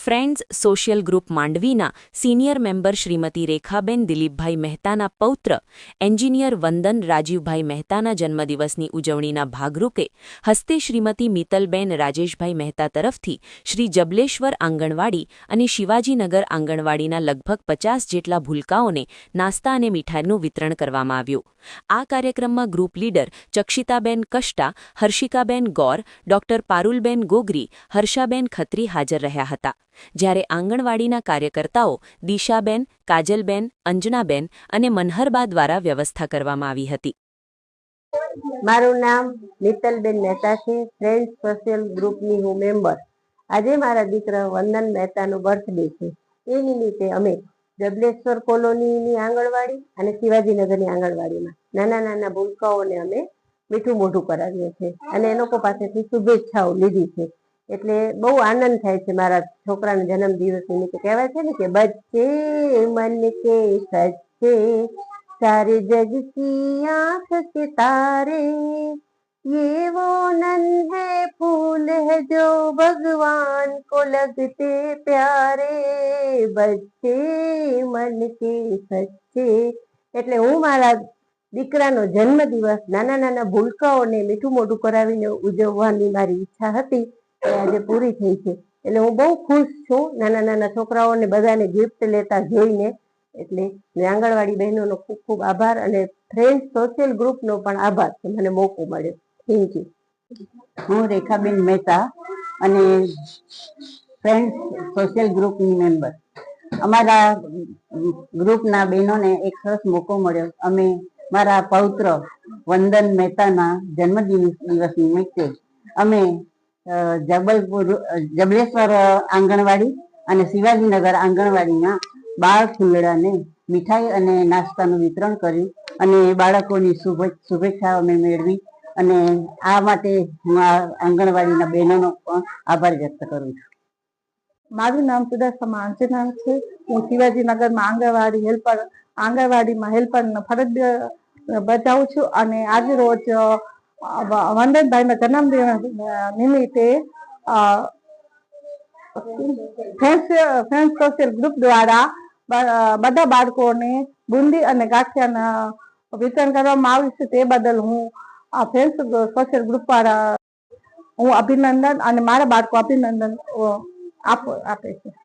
Friends social group માંડવીના senior member Shrimati Rekhaben Dilipbhai મહેતાના પૌત્ર, એન્જિનિયર વંદન રાજીવભાઈ મહેતાના જન્મદિવસની ઉજવણીના ભાગરૂપે હસ્તે શ્રીમતી મિતલબેન રાજેશભાઈ મહેતા તરફથી શ્રી જબલેશ્વર આંગણવાડી અને શિવાજીનગર આંગણવાડીના લગભગ પચાસ જેટલા ભૂલકાઓને નાસ્તા અને મીઠાઈનું વિતરણ કરવામાં આવ્યું. આ કાર્યક્રમમાં group leader Chakshitaben Kashta, Harshikaben Gor, doctor Parulben Gogri, Harshaben Khatri હાજર રહ્યા હતા. જ્યારે આંગણવાડીના કાર્યકર્તાઓ દિશાબેન, કાજલબેન, અંજનાબેન અને મનહરબા દ્વારા વ્યવસ્થા કરવામાં આવી હતી. મારું નામ મિત્તલબેન મહેતા છે. ફ્રેન્ડ સોશિયલ ગ્રુપની હું મેમ્બર આજે મારા દીકરા વંદન મહેતાનો બર્થડે છે. એ નિમિત્તે અમે ડબલેશ્વર કોલોનીની આંગણવાડી અને શિવાજીનગરની આંગણવાડીમાં નાના નાના ભૂલકાઓને અમે મીઠું મોઢું કરાવીએ છીએ. અને એ લોકો પાસેથી શુભેચ્છાઓ લીધી છે. એટલે બહુ આનંદ થાય છે મારા છોકરાના જન્મદિવસ નિમિત્તે કહેવાય છે ને કે બચ્ચે મન કે સચ્ચે सारे जग की आंख के तारे ये वो नन्हे फूल है जो भगवान को लगते प्यारे बच्चे मन के सच्चे એટલે હું મારા દીકરાનો જન્મદિવસ નાના નાના ભૂલકાઓને મીઠું મોઢું કરાવીને ઉજવવાની મારી ઈચ્છા હતી એ આજે પૂરી થઈ છે. એટલે હું બહુ ખુશ છું. નાના નાના છોકરાઓને બધાને ગિફ્ટ લેતા જોઈને. એટલે આંગણવાડી બહેનોનો ખૂબ ખૂબ આભાર અને ફ્રેન્ડ સોશિયલ ગ્રુપનો પણ આભાર કે મને મોકો મળ્યો. થેન્ક યુ હું રેખાબેન મહેતા અને ફ્રેન્ડ સોશિયલ ગ્રુપની મેમ્બર અમારા ગ્રુપના બહેનોને એક સરસ મોકો મળ્યો. અમે મારા પૌત્ર વંદન મહેતાના જન્મદિવસ દિવસ નિમિત્તે અમે જબલપુર જબલેશ્વર આંગણવાડી અને શિવાજીનગર આંગણવાડીના બાળ ફૂલડાને મીઠાઈ અને નાસ્તાનું વિતરણ કર્યું અને બાળકોની શુભે- શુભેચ્છાઓ અમે મેળવી અને આ માટે હું આ આંગણવાડીના બહેનોનો પણ આભાર વ્યક્ત કરું છું. મારું નામ સુદર્શા અંજના છે. હું શિવાજીનગરમાં આંગણવાડી હેલ્પર, આંગણવાડીમાં હેલ્પર ફરજ બજાવું છું અને આજે રોજ વંદનભાઈના જન્મદિન નિમિત્તે ફ્રેન્ડ સોશિયલ ગ્રુપ દ્વારા બધા બાળકોને બુંદી અને ગાંઠિયાના વિતરણ કરવામાં આવ્યું છે તે બદલ હું આ ફ્રેન્ડ સોશિયલ ગ્રુપ દ્વારા હું અભિનંદન અને મારા બાળકો અભિનંદન આપે છે